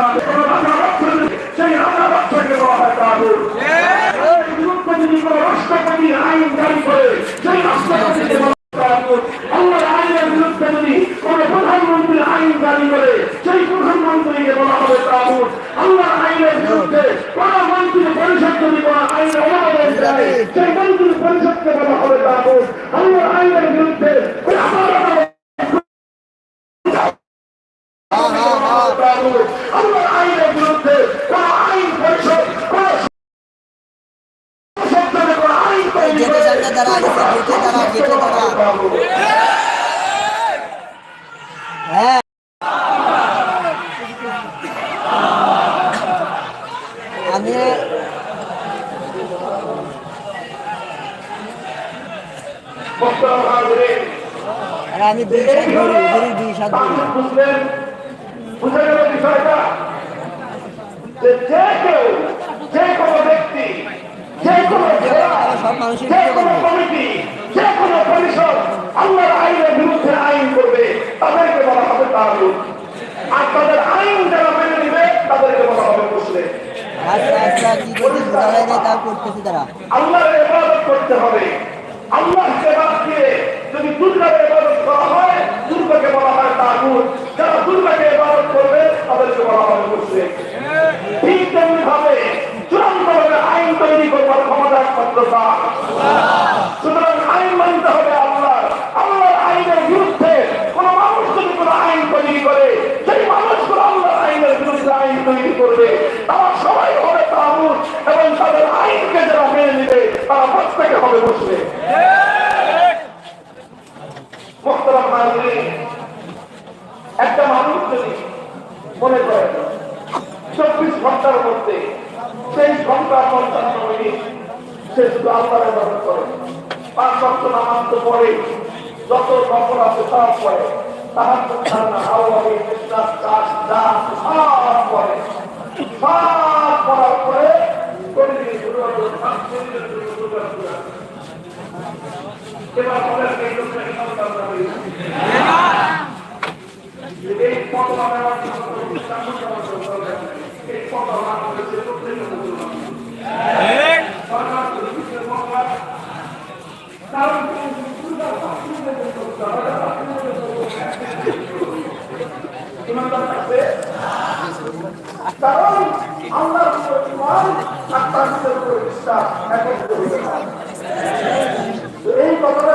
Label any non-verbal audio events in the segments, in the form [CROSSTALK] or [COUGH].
[LAUGHS] সেই রাজা বাচ্চাকে বলা হয় বিরুদ্ধে যদি কোনো রাষ্ট্রপতি আইন জারি করে সেই রাষ্ট্রপতিকে আল্লাহর আইনের বিরুদ্ধে যদি কোনো প্রধানমন্ত্রী আইন জারি করে সেই প্রধানমন্ত্রীকে বলা হবে তাগুত আল্লাহর আইনের বিরুদ্ধে কোন মন্ত্রী পরিষদ পরিষদকে বলা হবে আল্লাহর আইনের বিরুদ্ধে আদালত আল্লাহর আইনের বিরুদ্ধে কোন আইন পরিষদ কোন সংসদে কোন আইন তৈরি গেটের করে সামনে দাঁড়া গেছে গেটে দাঁড়া গেটে দাঁড়া হ্যাঁ আমি মোহতারাম হাজিরিন, আমি দুই সাত ধরি ধরি দুই সাত তাহলে বুঝে বিষয়টা যে কেউ যে কোনো ব্যক্তি যে কোনো সব মানুষের যে কোনো কমিটি যে কোনো পরিষদ আল্লাহর আইনের বিরুদ্ধে আইন করবে তাদেরকে বলা হবে তাগুত। আর তাদের আইন যারা মেনে নিবে তাদেরকে বলা হবে মুসলিম। আচ্ছা আচ্ছা কি করছিস বোঝা তা করতেছি তারা। আল্লাহর ইবাদত করতে হবে। আল্লাহকে বাদ দিয়ে যদি দুর্গাকে ইবাদত করা হয়, দুর্গাকে বলা হয় তাগুত। যারা দুর্গাকে ইবাদত করবে, তাদেরকে বলা হবে মুসলিম ঠিক তেমনি ভাবে চূড়ান্ত আইন তৈরি করবার ক্ষমতা একমাত্র তার। সুতরাং আইন মানতে হবে আল্লাহ আল্লাহর আইনের বিরুদ্ধে কোন মানুষ যদি কোন আইন তৈরি করে সেই মানুষগুলো আল্লাহর আইনের বিরুদ্ধে আইন তৈরি করবে তারা সবাই হবে তাগুত এবং তাদের আইনকে যারা মেনে নেবে তারা প্রত্যেকে হবে মুসলিম মোহতারাম হাজিরিন, একটা মানুষ যদি মনে করে ঘণ্টার মধ্যে তেইশ ঘণ্টা পঞ্চান্ন সে শুধু ইবাদত করে পাঁচ বক্ত নামাজ তো পড়ে, যত নকল আছে সব পড়ে তাহার না আল্লাহী বিশ্বাস চাষ দান সব সব পরে দিয়ে শুরু বলেন এই লোকটা কি কথা বলে? এই পদ আমার এই পদ আমার প্রত্যেক কারণ আল্লাহর উপর ঈমান আর বিশ্বাস। এই কথাটা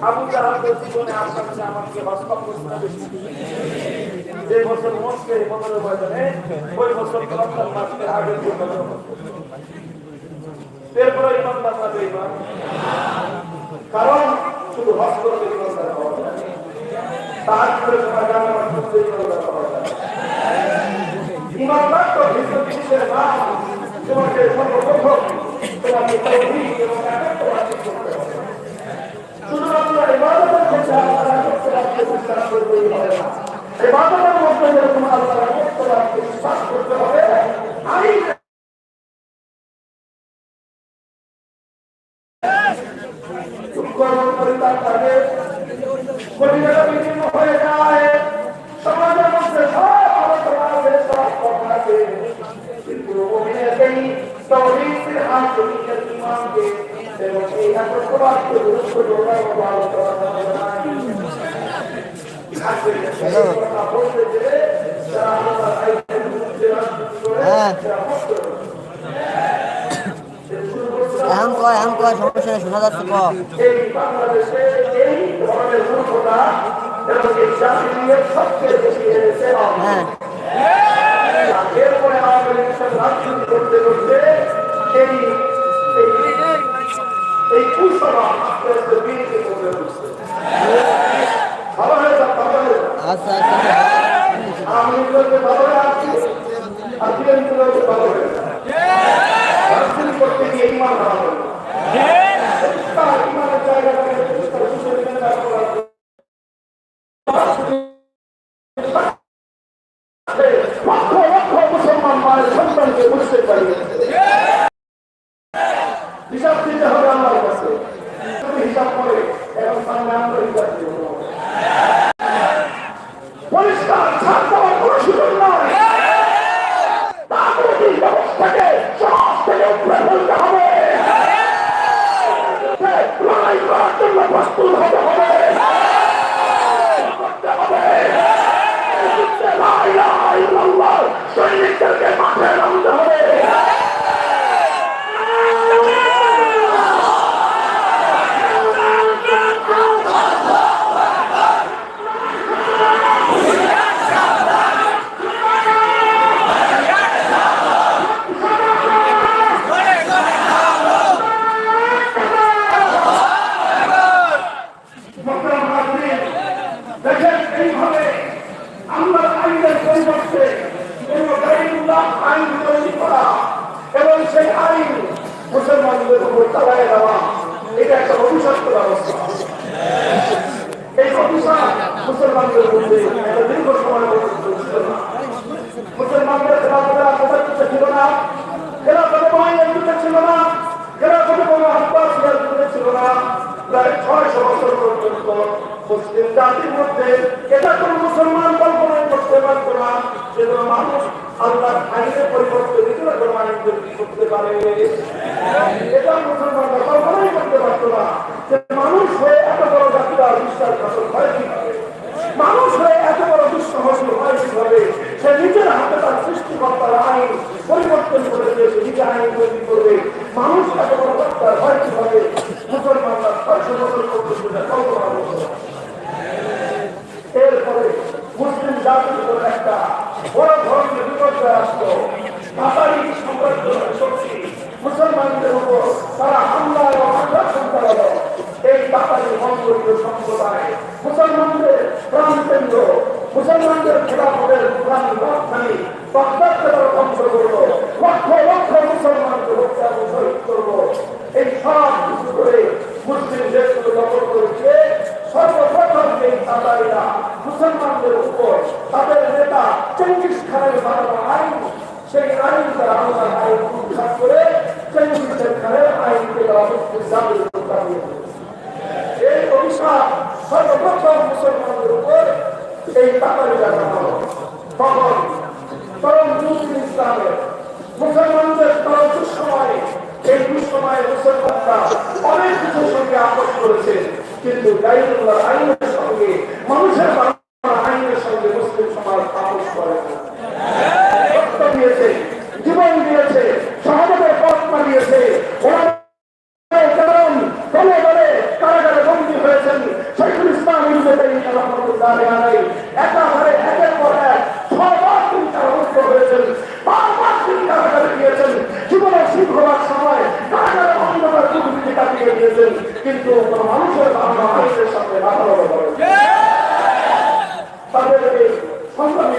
আবু জাহাজের জীবনে আপনার কাছে আমাকে বাস্তব প্রশ্ন বেশি যে বছর মস্কে পনেরো বছরে ওই বছর রমজান মাসকে আগের জন্য এরপরে ইমান বাংলাতে ইমান কারণ শুধু করতে করতে নাম তোমাকে সর্বপ্রথম তোমাকে তৌহিদ এবং একাত্মবাদী করতে হবে শুধুমাত্র ইবাদতের ক্ষেত্রে আল্লাহর একাত্মবাদকে বিশ্বাস করতেই হবে না ইবাদতের মধ্যে যেরকম আল্লাহর একাত্মবাদকে বিশ্বাস করতে হবে আইন কর্মকর্তার কাজে পরিবারের বিভিন্ন হয়ে যায় সমাজের মধ্যে সব আলোচনা আছে সব কথা আছে কিন্তু অভিনেতাই তৌহিদের হাত দুনিয়ার ইমামকে এবং এই একত্রবাদকে গুরুত্ব দেওয়ার মতো আলোচনা হবে না। আজকে এই কথা বলতে গেলে যারা আল্লাহর আইনের বিরুদ্ধে রাজনীতি করে, হ্যাঁ যারা ভক্ত করে, এখন কয় এখন কয় সমস্যা শোনা যাচ্ছে। হ্যাঁ এরপরে সাথে রাজনীতি করতে করতে এই এই আস্তে আস্তে বিএনপি করবে বুঝতে ভালো হয়ে যাক ভালো হয়ে আচ্ছা আচ্ছা আমি বলতে ভালো হয়ে আসছি বলতে ভালো হয়ে যাক করতে গিয়ে ইমান হারানো হলো। তার ইমানের জায়গাটাকে তার সুশীলের ব্যবহার করে। লক্ষ লক্ষ মুসলমান মায়ের সন্তানকে বুঝতে পারিয়েছে হিসাব দিতে হবে হিসাব করে এবং আমরা হিসাব দিব পরিষ্কার ছাড় দেওয়ার কোনো সুযোগ নয় তাগুতি ব্যবস্থাকে সব থেকে উপরে ফেলতে হবে। লড়াই করার জন্য প্রস্তুত হতে হবে করতে হবে লা ইলাহা ইল্লাল্লাহ সৈনিকদেরকে মাঠে নামতে হবে মোহতারাম হাজরিন, দেখেন এইভাবে আমরা আইনের পরিবর্তে কোন গাইনুল্লাহ আইন তৈরি করা এবং সেই আইন মুসলমানদের উপর চালায় দেওয়া। এটা একটা অভিশপ্ত ব্যবস্থা। এই অভিশাপ মুসলমানদের মধ্যে একটা দীর্ঘ সময় মুসলমানদের খেলাফতের আত্মসাত ছিল না। খেলাফতে মহাইয়ের যুদ্ধে ছিল না। খেলাফতে কোনো আব্বাসিয়ার যুদ্ধে ছিল না। প্রায় ছয়শো বছর পর্যন্ত মুসলিম জাতির মধ্যে এটা কোনো মুসলমান কল্পনাই করতে পারত না যে কোনো মানুষ আল্লাহর আইনের পরিবর্তে নিজেরা করতে পারত না। মানুষ হয়ে এত বড় মানুষ হয়ে এত বড় দুঃসাহসী হয় সে নিজের হাতে তার আইন পরিবর্তন করে দিয়েছে নিজে আইন তৈরি করবে। মানুষ এত বড় হত্যার হয় কীভাবে? এরপরে মুসলিম জাতির একটা বড় ধরনের বিপর্যয় আসলো বাতারি সাম্রাজ্যের শক্তি মুসলমানদের উপর তারা হামলা এবং আগ্রাসন চালালো এই বাতারি মঙ্গলীয় সম্প্রদায়, মুসলমানদের প্রাণকেন্দ্র মুসলমানদের খেলাফতের প্রাণ রাজধানী বাগদাদকে তারা ধ্বংস করল মুসলমানদের উপর তাদের নেতা চেঙ্গিস খানের বানানো আইন, সেই আইন তারা আল্লাহর আইন উৎখাত করে চেঙ্গিসের খানের আইনকে এই অভিশাপ সর্বপ্রথম মুসলমানদের উপর এই তাতারিরা চাপানো তখন তরুণ মুসলিম ইসলামের মুসলমানদের তরুণ দুঃসময়, এই দুঃসময়ে মুসলমানরা অনেক কিছুর সঙ্গে আপোষ করেছে, কিন্তু গাইনুল্লাহ আইনের সঙ্গে মানুষের আইনের সঙ্গে মুসলিম সমাজ আপোষ করে রক্ত দিয়েছে, জীবন দিয়েছে সমাজের পথ মারিয়েছে ওরা কারাগারে বন্দী হয়েছেন, শৈখুল ইসলাম ইবনে তাইমিয়া রাহমাতুল্লাহ আলাইহি একাধারে একের পর এক ছয়বার তিনি কারারুদ্ধ হয়েছেন বারবার তিনি কারাগারে গিয়েছেন জীবনের শুরু হওয়ার সময় কারাগারে অন্ধকার যুগ তিনি কাটিয়ে দিয়েছেন কিন্তু কোনো মানুষের বানানো আইনের সাথে মাথা লড়া করেন তাদের এই সংগ্রামী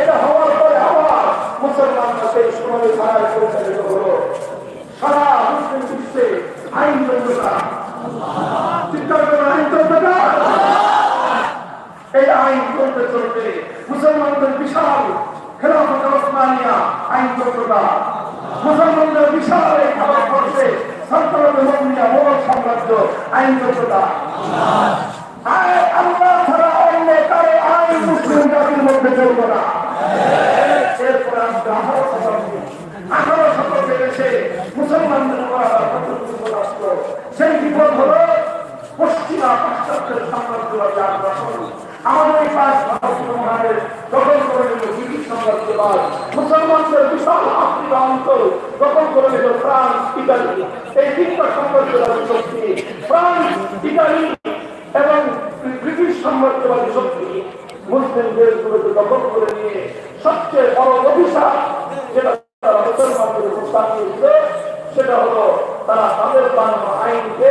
এটা হওয়ার পরে আবার মুসলমানরা সেই সময় ধারায় পরিচালিত হলো। সারা মুসলিম বিশ্বে আইন চলতা চিন্তা করেন আইন চলতা এই আইন চলতে চলতে মুসলমানদের বিশাল খেলাফত ওসমানিয়া আইন চলতা মুসলমানদের বিশাল এই ভারতবর্ষে সালতানাত মুসলিমিয়া মোগল সাম্রাজ্য আইন চলতা আয় আল্লাহ ছাড়া অন্য কারও আইন মুসলিম জাতির মধ্যে চলবে না এরপরে আমরা আঠারো শতাব্দী আঠারো শতকে এসে মুসলমানদের উপর আবার কত কিছু আসলো পাশ্চাত্যের সাম্রাজ্যবাদী আগ্রাসন আমাদের এই পাঁচ ভারতীয় মহানের দখল করে নিল ব্রিটিশ সাম্রাজ্যবাদ মুসলমানদের বিশাল আফ্রিকা অঞ্চল দখল করে নিল ফ্রান্স, ইতালি। এই তিনটা সাম্রাজ্যবাদী সেটা হলো তারা তাদের বানানো আইনকে